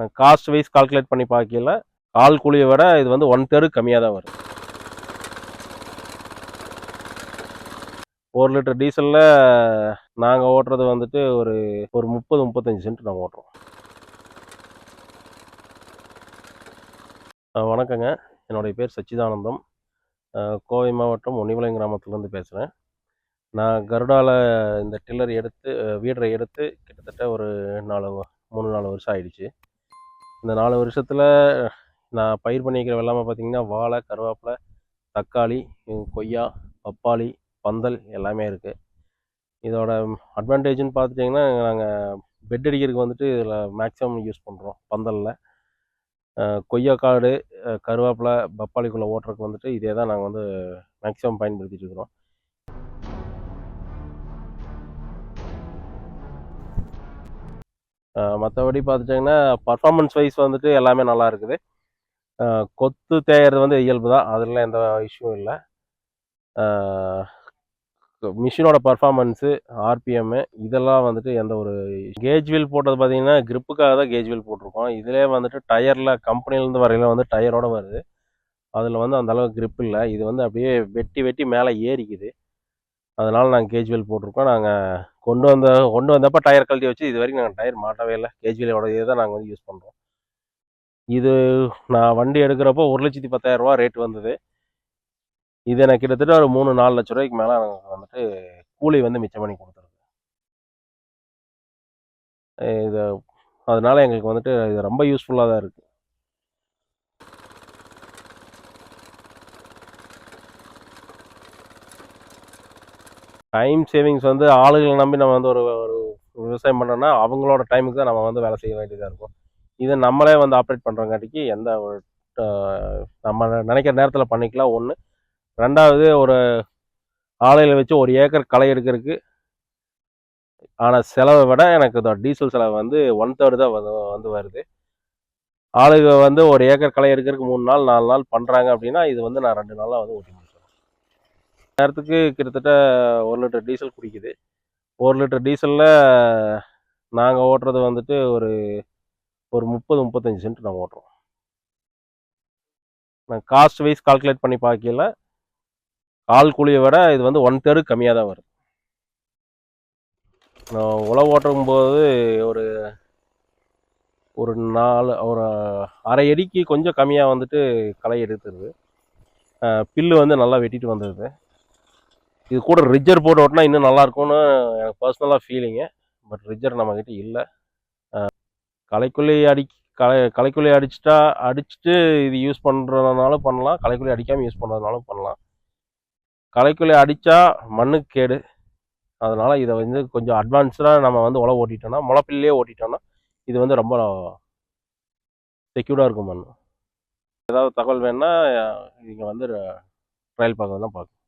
நான் cost wise calculate பண்ணி பார்க்கல. ஆள் கூலியை விட இது வந்து ஒன் தேர்டு கம்மியாக தான் வரும். ஒரு லிட்டர் டீசலில் நாங்கள் ஓட்டுறது வந்துட்டு ஒரு ஒரு முப்பது முப்பத்தஞ்சு சென்ட் நாங்கள் ஓட்டுறோம். வணக்கங்க. என்னுடைய பேர் சச்சிதானந்தம். கோவை மாவட்டம் ஒன்னிவளையம் கிராமத்துலேருந்து பேசுகிறேன் நான் கருடாவில் இந்த டில்லர் எடுத்து வீடரை எடுத்து கிட்டத்தட்ட ஒரு நாலு மூணு நாலு வருஷம் ஆயிடுச்சு. இந்த நாலு வருஷத்தில் நான் பயிர் பண்ணிக்கிற வெள்ளாமை பார்த்தீங்கன்னா வாழை கருவேப்பிலை தக்காளி கொய்யா பப்பாளி பந்தல் எல்லாமே இருக்குது இதோட அட்வான்டேஜ்னு பார்த்துட்டிங்கன்னா நாங்கள் பெட் அடிக்கிறதுக்கு வந்துட்டு இதில் மேக்ஸிமம் யூஸ் பண்ணுறோம் பந்தலில். கொய்யா காடு கருவேப்பிலை பப்பாளிக்குள்ளே ஓட்டுறதுக்கு வந்துட்டு இதே தான் நாங்கள் வந்து மேக்ஸிமம் பயன்படுத்திகிட்டு இருக்கிறோம். மற்றபடி பார்த்துட்டிங்கன்னா பர்ஃபார்மன்ஸ் வைஸ் வந்துட்டு எல்லாமே நல்லா இருக்குது. கொத்து தேயறது வந்து இயல்பு தான். அதில் எந்த இஷ்யூவும் இல்லை. மிஷினோட பர்ஃபார்மன்ஸு ஆர்பிஎம்மு இதெல்லாம் வந்துட்டு எந்த ஒரு கேஜ் வீல் போட்டது பார்த்தீங்கன்னா கிரிப்புக்காக தான் கேஜ் வீல் போட்டிருக்கோம். இதிலே வந்துட்டு டயரில் கம்பெனிலேருந்து வரையில வந்து டயரோட வருது. அதில் வந்து அந்தளவுக்கு கிரிப் இல்லை. இது வந்து அப்படியே வெட்டி வெட்டி மேலே ஏறிக்குது. அதனால் நாங்கள் கேஜ் வீல் போட்டிருக்கோம். நாங்கள் கொண்டு வந்த கொண்டு வந்தப்போ டயர் கழட்டி வச்சு இது வரைக்கும் நாங்கள் டயர் மாட்டவே இல்லை. கேஜ் இதை தான் நாங்கள் வந்து யூஸ் பண்ணுறோம் இது நான் வண்டி எடுக்கிறப்போ ஒரு லட்சத்தி பத்தாயிரரூபா ரேட் வந்தது. இது எனக்கு கிட்டத்தட்ட ஒரு மூணு நாலு லட்ச ரூபாய்க்கு மேலே எனக்கு வந்துட்டு கூலி வந்து மிச்சம் பண்ணி கொடுத்துருக்கு இது அதனால எங்களுக்கு வந்துட்டு இது ரொம்ப யூஸ்ஃபுல்லாக தான் இருக்குது டைம் சேவிங்ஸ் வந்து ஆளுகளை நம்பி நம்ம வந்து ஒரு ஒரு விவசாயம் பண்ணுறோன்னா அவங்களோட டைமுக்கு தான் நம்ம வந்து வேலை செய்ய வேண்டியதாக இருக்கும். இதை நம்மளே வந்து ஆப்ரேட் பண்ணுறங்காட்டிக்கு எந்த ஒரு நம்ம நினைக்கிற நேரத்தில் பண்ணிக்கலாம். ஒன்று ரெண்டாவது ஒரு ஆலையில் வச்சு ஒரு ஏக்கர் களை எடுக்கிறதுக்கு ஆனால் செலவை விட எனக்கு இந்த டீசல் செலவு வந்து ஒன் தேர்டு தான் வந்து வந்து வருது. ஆளுகள் வந்து ஒரு ஏக்கர் களை எடுக்கிறதுக்கு மூணு நாள் நாலு நாள் பண்ணுறாங்க அப்படின்னா இது வந்து நான் ரெண்டு நாளாக வந்து ஓட்டி நேரத்துக்கு கிட்டத்தட்ட ஒரு லிட்டர் டீசல் குடிக்குது. ஒரு லிட்டர் டீசலில் நாங்கள் ஓட்டுறது வந்துட்டு ஒரு ஒரு முப்பது முப்பத்தஞ்சு சென்ட் நாங்கள் ஓட்டுறோம். நான் காஸ்ட் வைஸ் கால்குலேட் பண்ணி பார்க்கல ஆள் கூலியை விட இது வந்து ஒன் தேர்டு கம்மியாக தான் வருது நான் உழவு ஓட்டும் போது ஒரு ஒரு நாலு ஒரு அரை அடிக்கு கொஞ்சம் கம்மியாக வந்துட்டு களை எடுத்துருது. புல்லு பில்லு வந்து நல்லா வெட்டிட்டு வந்துடுது இது கூட ரிஜர் போட்டு ஓட்டினா இன்னும் நல்லா இருக்கும்னு எனக்கு பர்சனலாக ஃபீலிங்கு பட் ரிஜர் நம்மக்கிட்ட இல்லை. கலைக்குள்ளே அடி களை களைக்குள்ளி அடிச்சிட்டா அடிச்சுட்டு இது யூஸ் பண்ணுறதுனாலும் பண்ணலாம். களைக்குள்ளி அடிக்காமல் யூஸ் பண்ணுறதுனாலும் பண்ணலாம். கலைக்குள்ளே அடித்தா மண்ணுக்கு கேடு. அதனால் இதை வந்து கொஞ்சம் அட்வான்ஸ்டாக நம்ம வந்து உழவு ஓட்டிட்டோம்னா முளைப்பிள்ளையே ஓட்டிட்டோம்னா இது வந்து ரொம்ப செக்யூர்டாக இருக்கும் மண் ஏதாவது தகவல் வேணுன்னா நீங்கள் வந்து ட்ரையல் பார்க்கறது தான் பார்க்கணும்.